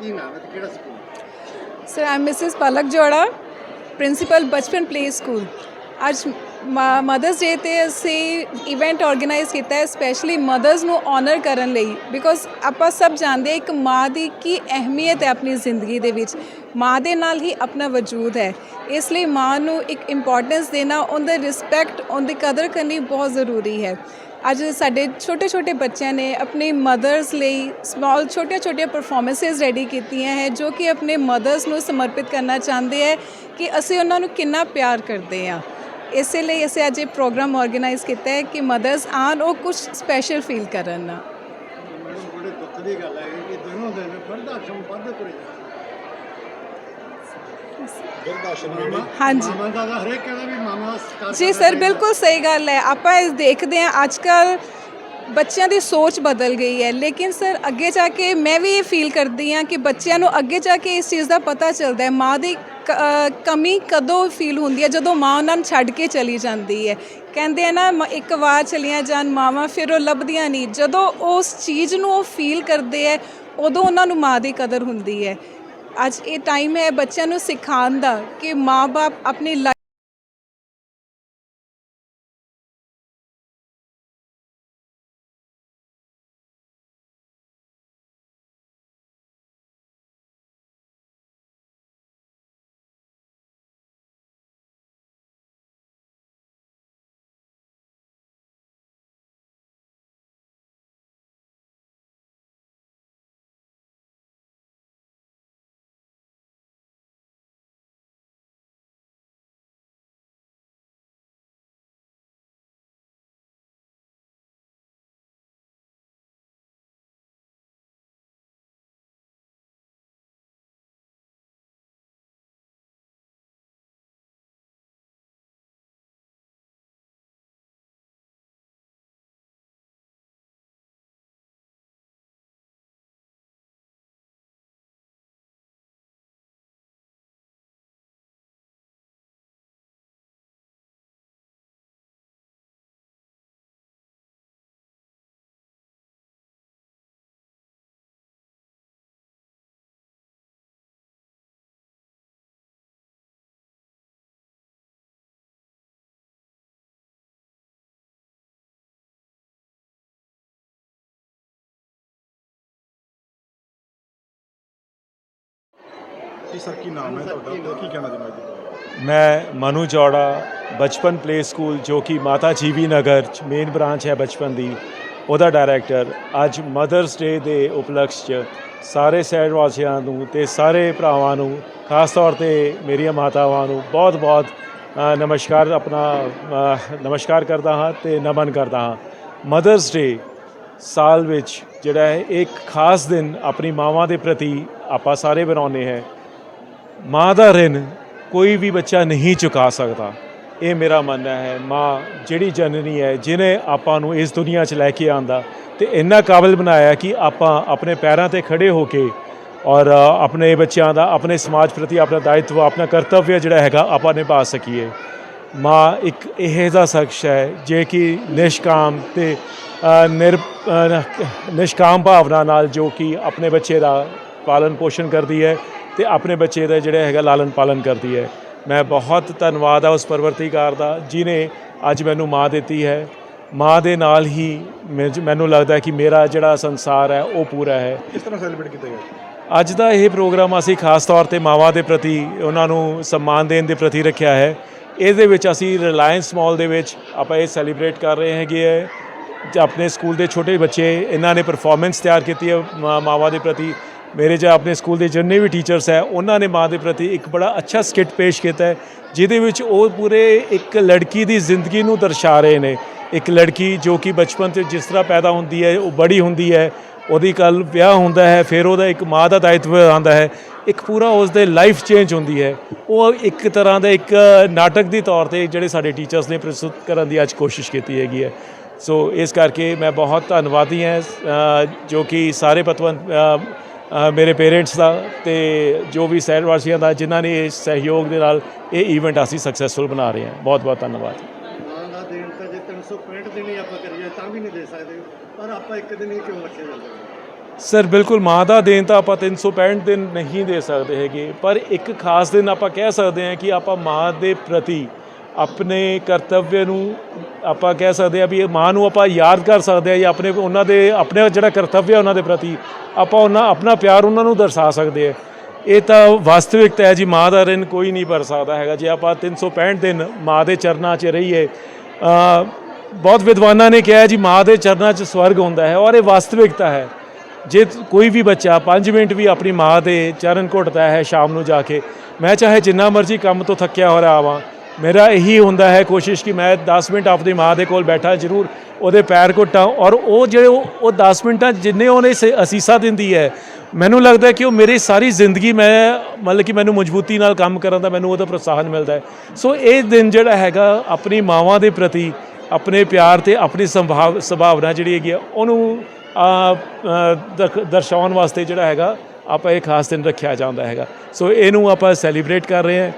ਕੀ ਨਾਮ ਹੈ ਤੇ ਕਿਹੜਾ school? Sir I Mrs Palak Jora principal Bachpan play school ਅੱਜ ਮਦਰਸ ਡੇ ਤੇ ਅਸੀਂ ਇਵੈਂਟ ਆਰਗੇਨਾਈਜ਼ ਕੀਤਾ ਹੈ ਸਪੈਸ਼ਲੀ ਮਦਰਸ ਨੂੰ ਆਨਰ ਕਰਨ ਲਈ ਬਿਕੋਜ਼ ਆਪਾਂ ਸਭ ਜਾਣਦੇ ਹਾਂ ਇੱਕ ਮਾਂ ਦੀ ਕੀ ਅਹਿਮੀਅਤ ਹੈ ਆਪਣੀ ਜ਼ਿੰਦਗੀ ਦੇ ਵਿੱਚ। ਮਾਂ ਦੇ ਨਾਲ ਹੀ ਆਪਣਾ ਵਜੂਦ ਹੈ। ਇਸ ਲਈ ਮਾਂ ਨੂੰ ਇੱਕ ਇੰਪੋਰਟੈਂਸ ਦੇਣਾ, ਉਹਦੇ ਰਿਸਪੈਕਟ ਉਹਦੀ ਕਦਰ ਕਰਨੀ ਬਹੁਤ ਜ਼ਰੂਰੀ ਹੈ। ਅੱਜ ਸਾਡੇ ਛੋਟੇ ਛੋਟੇ ਬੱਚਿਆਂ ਨੇ ਆਪਣੇ ਮਦਰਸ ਲਈ ਸਮਾਲ ਛੋਟੀਆਂ ਛੋਟੀਆਂ ਪਰਫਾਰਮੈਂਸਸ ਰੈਡੀ ਕੀਤੀਆਂ ਹੈ, ਜੋ ਕਿ ਆਪਣੇ ਮਦਰਸ ਨੂੰ ਸਮਰਪਿਤ ਕਰਨਾ ਚਾਹੁੰਦੇ ਹੈ ਕਿ ਅਸੀਂ ਉਹਨਾਂ ਨੂੰ ਕਿੰਨਾ ਪਿਆਰ ਕਰਦੇ ਹਾਂ। ਇਸੇ ਲਈ ਅਸੀਂ ਅੱਜ ਇਹ ਪ੍ਰੋਗਰਾਮ ਆਰਗੇਨਾਈਜ਼ ਕੀਤਾ ਹੈ ਕਿ ਮਦਰਸ ਆਣ ਉਹ ਕੁਝ ਸਪੈਸ਼ਲ ਫੀਲ ਕਰਨ। ਬੜੇ ਦੁੱਖ ਦੀ ਗੱਲ ਹੈ ਕਿ ਦੋਨੋਂ ਦਿਨ ਬਿਰਧ ਆਸ਼ਰਮ ਪੜ੍ਹਦੇ ਤੁਰੇ ਹਾਂਜੀ। ਮਾਮਾ ਦਾ ਤਾਂ ਹਰੇਕ ਕਹਿੰਦਾ ਵੀ ਮਾਮਾ ਦਾ ਸਤਿਕਾਰ ਜੀ ਸਰ। ਬਿਲਕੁਲ ਸਹੀ ਗੱਲ ਹੈ। ਆਪਾਂ ਇਸ ਦੇਖਦੇ ਹਾਂ ਅੱਜ ਕੱਲ ਬੱਚਿਆਂ ਦੀ ਸੋਚ ਬਦਲ ਗਈ ਹੈ। ਲੇਕਿਨ ਸਰ ਅੱਗੇ ਜਾ ਕੇ ਮੈਂ ਵੀ ਇਹ ਫੀਲ ਕਰਦੀ ਹਾਂ ਕਿ ਬੱਚਿਆਂ ਨੂੰ ਅੱਗੇ ਜਾ ਕੇ ਇਸ ਚੀਜ਼ ਦਾ ਪਤਾ ਚੱਲਦਾ ਹੈ। ਮਾਂ ਦੀ ਕਮੀ ਕਦੋਂ ਫੀਲ ਹੁੰਦੀ ਹੈ? ਜਦੋਂ ਮਾਂ ਉਹਨਾਂ ਨੂੰ ਛੱਡ ਕੇ ਚਲੀ ਜਾਂਦੀ ਹੈ। ਕਹਿੰਦੇ ਆ ਨਾ ਇੱਕ ਵਾਰ ਚਲੀਆਂ ਜਾਣ ਮਾਵਾਂ ਫਿਰ ਉਹ ਲੱਭਦੀਆਂ ਨਹੀਂ। ਜਦੋਂ ਉਸ ਚੀਜ਼ ਨੂੰ ਉਹ ਫੀਲ ਕਰਦੇ ਹੈ ਉਦੋਂ ਉਹਨਾਂ ਨੂੰ ਮਾਂ ਦੀ ਕਦਰ ਹੁੰਦੀ ਹੈ। ਅੱਜ ਇਹ ਟਾਈਮ ਹੈ ਬੱਚਿਆਂ ਨੂੰ ਸਿਖਾਉਣ ਦਾ ਕਿ ਮਾਂ-ਬਾਪ ਆਪਣੀ ਜੀ, ਸਰ, ਕੀ ਨਾਮ ਹੈ ਤੁਹਾਡਾ? ਕੀ ਕਹਿਣਾ ਚਾਹੁੰਦੇ ਜੀ? ਮੈਂ ਮਨੂ ਜੋੜਾ ਬਚਪਨ ਪਲੇ ਸਕੂਲ ਜੋ ਕਿ ਮਾਤਾ ਜੀਵੀ ਨਗਰ ਚ ਮੇਨ ਬ੍ਰਾਂਚ ਹੈ ਬਚਪਨ ਦੀ। ਉਹਦਾ ਡਾਇਰੈਕਟਰ ਅੱਜ ਮਦਰਸ ਡੇ ਦੇ ਉਪਲਕਸ਼ 'ਚ ਸਾਰੇ ਸ਼ਹਿਰ ਵਾਸੀਆਂ ਨੂੰ ਤੇ ਸਾਰੇ ਭਰਾਵਾਂ ਨੂੰ, ਖਾਸ ਤੌਰ ਤੇ ਮੇਰੀਆਂ ਮਾਤਾਵਾਂ ਨੂੰ ਬਹੁਤ-ਬਹੁਤ ਨਮਸਕਾਰ ਆਪਣਾ ਨਮਸਕਾਰ ਕਰਦਾ ਹਾਂ ਤੇ ਨਮਨ ਕਰਦਾ ਹਾਂ। ਮਦਰਸ ਡੇ ਸਾਲ ਵਿੱਚ ਜਿਹੜਾ ਹੈ, ਇੱਕ ਖਾਸ ਦਿਨ ਆਪਣੀ ਮਾਵਾਂ ਦੇ ਪ੍ਰਤੀ ਆਪਾਂ ਸਾਰੇ ਬਣਾਉਂਦੇ ਹੈ। ਮਾਂ ਦਾ ਰਿਣ ਕੋਈ ਵੀ ਬੱਚਾ ਨਹੀਂ ਚੁਕਾ ਸਕਦਾ। ਇਹ ਮੇਰਾ ਮੰਨਣਾ ਹੈ, ਮਾਂ ਜਿਹੜੀ ਜਨਨੀ ਹੈ ਜਿਨੇ ਆਪਾਂ ਨੂੰ ਇਸ ਦੁਨੀਆ 'ਚ ਲੈ ਕੇ ਆਂਦਾ ਤੇ ਇੰਨਾ ਕਾਬਿਲ ਬਣਾਇਆ ਕਿ ਆਪਾਂ ਆਪਣੇ ਪੈਰਾਂ ਤੇ ਖੜੇ ਹੋ ਕੇ ਔਰ ਆਪਣੇ ਬੱਚਿਆਂ ਦਾ, ਆਪਣੇ ਸਮਾਜ ਪ੍ਰਤੀ ਆਪਣਾ ਦਾਇਤਵ, ਆਪਣਾ ਕਰਤੱਵ ਜਿਹੜਾ ਹੈਗਾ ਆਪਾਂ ਨਿਭਾ ਸਕੀਏ। ਮਾਂ ਇੱਕ ਇਹ ਦਾ ਸ਼ਖਸ ਹੈ, ਜੇ ਕਿ ਨਿਸ਼ਕਾਮ ਤੇ ਨਿਰ ਨਿਸ਼ਕਾਮ ਭਾਵਨਾ ਨਾਲ ਜੋ ਕਿ ਆਪਣੇ ਬੱਚੇ ਦਾ ਪਾਲਣ ਪੋਸ਼ਣ ਕਰਦੀ ਹੈ ਤੇ ਆਪਣੇ ਬੱਚੇ ਦਾ ਜਿਹੜਾ ਹੈਗਾ ਲਾਲਨ ਪਾਲਨ ਕਰਦੀ ਹੈ। ਮੈਂ ਬਹੁਤ ਧੰਨਵਾਦ ਆ ਉਸ ਪਰਵਰਤੀਕਾਰ ਦਾ ਜਿਨੇ ਅੱਜ ਮੈਨੂੰ ਮਾਂ ਦਿੱਤੀ ਹੈ। ਮਾਂ ਦੇ ਨਾਲ ਹੀ ਮੈਨ- ਲੱਗਦਾ ਹੈ ਕਿ ਮੇਰਾ ਜਿਹੜਾ ਸੰਸਾਰ ਹੈ ਉਹ ਪੂਰਾ ਹੈ। ਕਿਸ ਤਰ੍ਹਾਂ ਸੈਲੀਬ੍ਰੇਟ ਕੀਤਾ ਗਿਆ? ਅੱਜ ਦਾ ਇਹ ਪ੍ਰੋਗਰਾਮ ਅਸੀਂ ਖਾਸ ਤੌਰ ਤੇ ਮਾਵਾਂ ਦੇ ਪ੍ਰਤੀ ਉਹਨਾਂ ਨੂੰ ਸਨਮਾਨ ਦੇਣ ਦੇ ਪ੍ਰਤੀ ਰੱਖਿਆ ਹੈ। ਇਹਦੇ ਵਿੱਚ ਅਸੀਂ ਰਿਲਾਇੰਸ ਮਾਲ ਦੇ ਵਿੱਚ ਆਪਾਂ ਇਹ ਸੈਲੀਬ੍ਰੇਟ ਕਰ ਰਹੇ ਹੈਗੇ ਹੈ। ਜ- ਆਪਣੇ ਸਕੂਲ ਦੇ ਛੋਟੇ ਬੱਚੇ ਇਹਨਾਂ ਨੇ ਪਰਫਾਰਮੈਂਸ ਤਿਆਰ ਕੀਤੀ ਹੈ ਮਾਵਾਂ ਦੇ ਪ੍ਰਤੀ। ਮੇਰੇ ਜਾਂ ਆਪਣੇ ਸਕੂਲ ਦੇ ਜਿੰਨੇ ਵੀ ਟੀਚਰਸ ਹੈ, ਉਹਨਾਂ ਨੇ ਮਾਂ ਦੇ ਪ੍ਰਤੀ ਇੱਕ ਬੜਾ ਅੱਛਾ ਸਕਿੱਟ ਪੇਸ਼ ਕੀਤਾ ਹੈ, ਜਿਹਦੇ ਵਿੱਚ ਉਹ ਪੂਰੇ ਇੱਕ ਲੜਕੀ ਦੀ ਜ਼ਿੰਦਗੀ ਨੂੰ ਦਰਸਾ ਰਹੇ ਨੇ। ਇੱਕ ਲੜਕੀ ਜੋ ਕਿ ਬਚਪਨ ਤੋਂ ਜਿਸ ਤਰ੍ਹਾਂ ਪੈਦਾ ਹੁੰਦੀ ਹੈ, ਉਹ ਬੜੀ ਹੁੰਦੀ ਹੈ, ਉਹਦੀ ਕੱਲ ਵਿਆਹ ਹੁੰਦਾ ਹੈ, ਫਿਰ ਉਹਦਾ ਇੱਕ ਮਾਂ ਦਾ ਦਾਇਤਵ ਆਉਂਦਾ ਹੈ, ਇੱਕ ਪੂਰਾ ਉਸ ਦੇ ਲਾਈਫ ਚੇਂਜ ਹੁੰਦੀ ਹੈ। ਉਹ ਇੱਕ ਤਰ੍ਹਾਂ ਦਾ ਇੱਕ ਨਾਟਕ ਦੀ ਤੌਰ ਤੇ ਜਿਹੜੇ ਸਾਡੇ ਟੀਚਰਸ ਨੇ ਪ੍ਰਸਤੁਤ ਕਰਨ ਦੀ ਅੱਜ ਕੋਸ਼ਿਸ਼ ਕੀਤੀ ਹੈਗੀ ਹੈ। ਸੋ ਇਸ ਕਰਕੇ ਮੈਂ ਬਹੁਤ ਧੰਨਵਾਦੀ ਹਾਂ ਜੋ ਕਿ ਸਾਰੇ ਪਤਵੰਤ ਮੇਰੇ ਪੇਰੈਂਟਸ ਦਾ ਤੇ ਜੋ ਵੀ ਸ਼ਹਿਰ ਵਾਸੀਆਂ ਦਾ ਜਿਨ੍ਹਾਂ ਨੇ ਇਸ ਸਹਿਯੋਗ ਦੇ ਨਾਲ ਇਹ ਇਵੈਂਟ ਅਸੀਂ ਸਕਸੈਸਫੁਲ ਬਣਾ ਰਹੇ ਹਾਂ। ਬਹੁਤ ਬਹੁਤ ਧੰਨਵਾਦ। ਮਾਂ ਦਾ ਦੇਣ ਤਾਂ ਜੇ 365 ਦਿਨ ਹੀ ਆਪਾਂ ਕਰੀਏ ਤਾਂ ਵੀ ਨਹੀਂ ਦੇ ਸਕਦੇ। ਪਰ ਆਪਾਂ ਇੱਕ ਦਿਨ ਹੀ ਕਿਉਂ ਰੱਖਿਆ ਜਾਂਦਾ ਸਰ ਬਿਲਕੁਲ ਮਾਂ ਦਾ ਦੇਣ ਤਾਂ ਆਪਾਂ 365 ਦਿਨ ਨਹੀਂ ਦੇ ਸਕਦੇ ਹੈਗੇ। ਪਰ ਇੱਕ ਖਾਸ ਦਿਨ ਆਪਾਂ ਕਹਿ ਸਕਦੇ ਹਾਂ ਕਿ ਆਪਾਂ ਮਾਂ ਦੇ ਪ੍ਰਤੀ ਆਪਣੇ ਕਰਤੱਵ ਨੂੰ ਆਪਾਂ ਕਹਿ ਸਕਦੇ ਹਾਂ ਵੀ ਇਹ ਮਾਂ ਨੂੰ ਆਪਾਂ ਯਾਦ ਕਰ ਸਕਦੇ ਹਾਂ ਜਾਂ ਆਪਣੇ ਉਹਨਾਂ ਦੇ, ਆਪਣੇ ਜਿਹੜਾ ਕਰਤੱਵ ਉਹਨਾਂ ਦੇ ਪ੍ਰਤੀ, ਆਪਾਂ ਉਹਨਾਂ, ਆਪਣਾ ਪਿਆਰ ਉਹਨਾਂ ਨੂੰ ਦਰਸਾ ਸਕਦੇ ਹਾਂ। ਇਹ ਤਾਂ ਵਾਸਤਵਿਕਤਾ ਹੈ ਜੀ, ਮਾਂ ਦਾ ਰਿਣ ਕੋਈ ਨਹੀਂ ਭਰ ਸਕਦਾ ਹੈਗਾ। ਜੇ ਆਪਾਂ 365 ਦਿਨ ਮਾਂ ਦੇ ਚਰਨਾਂ 'ਚ ਰਹੀਏ ਬਹੁਤ ਵਿਦਵਾਨਾਂ ਨੇ ਕਿਹਾ ਜੀ, ਮਾਂ ਦੇ ਚਰਨਾਂ 'ਚ ਸਵਰਗ ਹੁੰਦਾ ਹੈ ਔਰ ਇਹ ਵਾਸਤਵਿਕਤਾ ਹੈ। ਜੇ ਕੋਈ ਵੀ ਬੱਚਾ 5 ਮਿੰਟ ਵੀ ਆਪਣੀ ਮਾਂ ਦੇ ਚਰਨ ਘੁੱਟਦਾ ਹੈ ਸ਼ਾਮ ਨੂੰ ਜਾ ਕੇ, ਮੈਂ ਚਾਹੇ ਜਿੰਨਾ ਮਰਜ਼ੀ ਕੰਮ ਤੋਂ ਥੱਕਿਆ ਹੋ ਰਿਹਾ ਆਵਾਂ ਮੇਰਾ ਇਹੀ ਹੁੰਦਾ ਹੈ ਕੋਸ਼ਿਸ਼ ਕਿ ਮੈਂ 10 ਮਿੰਟ ਆਪਣੀ ਮਾਂ ਦੇ ਕੋਲ ਬੈਠਾ ਜ਼ਰੂਰ ਉਹਦੇ ਪੈਰ ਘੁੱਟਾਂ ਔਰ ਉਹ ਜਿਹੜੇ ਉਹ ਉਹ 10 ਮਿੰਟਾਂ ਜਿੰਨੇ ਉਹਨੇ ਸ- ਅਸੀਸਾਂ ਦਿੰਦੀ ਹੈ ਮੈਨੂੰ ਲੱਗਦਾ ਕਿ ਉਹ ਮੇਰੀ ਸਾਰੀ ਜ਼ਿੰਦਗੀ ਮੈਂ ਮਤਲਬ ਕਿ ਮੈਨੂੰ ਮਜ਼ਬੂਤੀ ਨਾਲ ਕੰਮ ਕਰਨ ਦਾ ਮੈਨੂੰ ਉਹਦਾ ਪ੍ਰੋਤਸਾਹਨ ਮਿਲਦਾ ਹੈ। ਸੋ ਇਹ ਦਿਨ ਜਿਹੜਾ ਹੈਗਾ ਆਪਣੀ ਮਾਵਾਂ ਦੇ ਪ੍ਰਤੀ ਆਪਣੇ ਪਿਆਰ ਤੇ ਆਪਣੀ ਸੰਭਾਵ ਸੁਭਾਵਨਾ ਜਿਹੜੀ ਹੈਗੀ ਆ ਉਹਨੂੰ ਆ, ਦਰਸਾਉਣ ਵਾਸਤੇ ਜਿਹੜਾ ਹੈਗਾ ਆਪਾਂ ਇਹ ਖਾਸ ਦਿਨ ਰੱਖਿਆ ਜਾਂਦਾ ਹੈਗਾ। ਸੋ ਇਹਨੂੰ ਆਪਾਂ ਸੈਲੀਬ੍ਰੇਟ ਕਰ ਰਹੇ ਹਾਂ।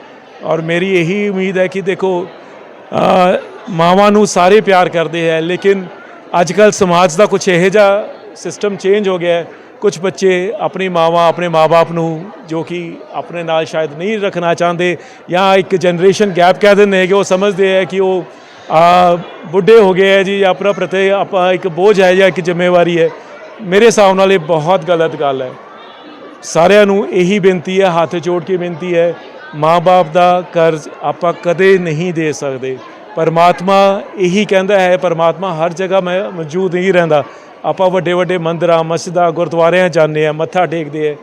ਔਰ ਮੇਰੀ ਇਹੀ ਉਮੀਦ ਹੈ ਕਿ ਦੇਖੋ ਮਾਵਾਂ ਨੂੰ ਸਾਰੇ ਪਿਆਰ ਕਰਦੇ ਹੈ, ਲੇਕਿਨ ਅੱਜ ਕੱਲ ਸਮਾਜ ਦਾ ਕੁਝ ਇਹੋ ਜਿਹਾ ਸਿਸਟਮ ਚੇਂਜ ਹੋ ਗਿਆ ਹੈ। ਕੁਝ ਬੱਚੇ ਆਪਣੀ ਮਾਵਾਂ ਆਪਣੇ ਮਾਪੇ ਨੂੰ ਜੋ ਕਿ ਆਪਣੇ ਨਾਲ ਸ਼ਾਇਦ ਨਹੀਂ ਰੱਖਣਾ ਚਾਹੁੰਦੇ ਜਾਂ ਇੱਕ ਜਨਰੇਸ਼ਨ ਗੈਪ ਕਹਿ ਦਿੰਦੇ ਹੈ ਕਿ ਉਹ ਸਮਝਦੇ ਹੈ ਕਿ ਉਹ ਬੁੱਢੇ ਹੋ ਗਏ ਹੈ ਜੀ ਆਪਣਾ ਪ੍ਰਤੀ, ਆਪਾਂ ਇੱਕ ਬੋਝ ਹੈ ਜਾਂ ਇੱਕ ਜ਼ਿੰਮੇਵਾਰੀ ਹੈ। ਮੇਰੇ ਹਿਸਾਬ ਨਾਲ ਇਹ ਬਹੁਤ ਗਲਤ ਗੱਲ ਹੈ। ਸਾਰਿਆਂ ਨੂੰ ਇਹੀ ਬੇਨਤੀ ਹੈ, ਹੱਥ ਜੋੜ ਕੇ ਬੇਨਤੀ ਹੈ ਮਾਂ-ਬਾਪ ਦਾ ਕਰਜ਼ ਆਪਾਂ ਕਦੇ ਨਹੀਂ ਦੇ ਸਕਦੇ। ਪਰਮਾਤਮਾ ਇਹੀ ਕਹਿੰਦਾ ਹੈ, ਪਰਮਾਤਮਾ ਹਰ ਜਗ੍ਹਾ ਮੈਂ ਮੌਜੂਦ ਹੀ ਰਹਿੰਦਾ। ਆਪਾਂ ਵੱਡੇ ਵੱਡੇ ਮੰਦਰਾਂ, ਮਸਜਿਦਾਂ, ਗੁਰਦੁਆਰਿਆਂ ਜਾਂਦੇ ਆ ਮੱਥਾ ਟੇਕਦੇ ਆ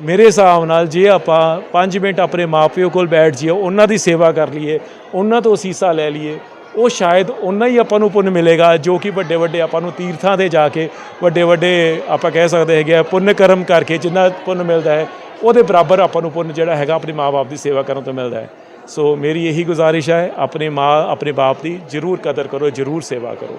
ਮੇਰੇ ਹਿਸਾਬ ਨਾਲ ਜੇ ਆਪਾਂ 5 ਮਿੰਟ ਆਪਣੇ ਮਾਪਿਓ ਕੋਲ ਬੈਠ ਜਾਈਏ, ਉਹਨਾਂ ਦੀ ਸੇਵਾ ਕਰ ਲਈਏ, ਉਹਨਾਂ ਤੋਂ ਅਸੀਸਾਂ ਲੈ ਲਈਏ ਉਹ ਸ਼ਾਇਦ ਉਹਨਾਂ ਹੀ ਆਪਾਂ ਨੂੰ ਪੁੰਨ ਮਿਲੇਗਾ, ਜੋ ਕਿ ਵੱਡੇ ਵੱਡੇ ਆਪਾਂ ਨੂੰ ਤੀਰਥਾਂ ਤੇ ਜਾ ਕੇ ਵੱਡੇ ਵੱਡੇ ਆਪਾਂ ਕਹਿ ਸਕਦੇ ਹੈਗੇ ਆ, ਪੁੰਨ ਕਰਮ ਕਰਕੇ ਜਿੰਨਾ ਪੁੰਨ ਮਿਲਦਾ ਹੈ, ਉਹਦੇ ਬਰਾਬਰ ਆਪਾਂ ਨੂੰ ਪੁੰਨ ਜਿਹੜਾ ਹੈਗਾ ਆਪਣੇ ਮਾਪੇ ਦੀ ਸੇਵਾ ਕਰਨ ਤੋਂ ਮਿਲਦਾ ਹੈ। ਸੋ ਮੇਰੀ ਇਹੀ ਗੁਜ਼ਾਰਿਸ਼ ਹੈ, ਆਪਣੇ ਮਾਂ, ਆਪਣੇ ਬਾਪ ਦੀ ਜ਼ਰੂਰ ਕਦਰ ਕਰੋ, ਜ਼ਰੂਰ ਸੇਵਾ ਕਰੋ।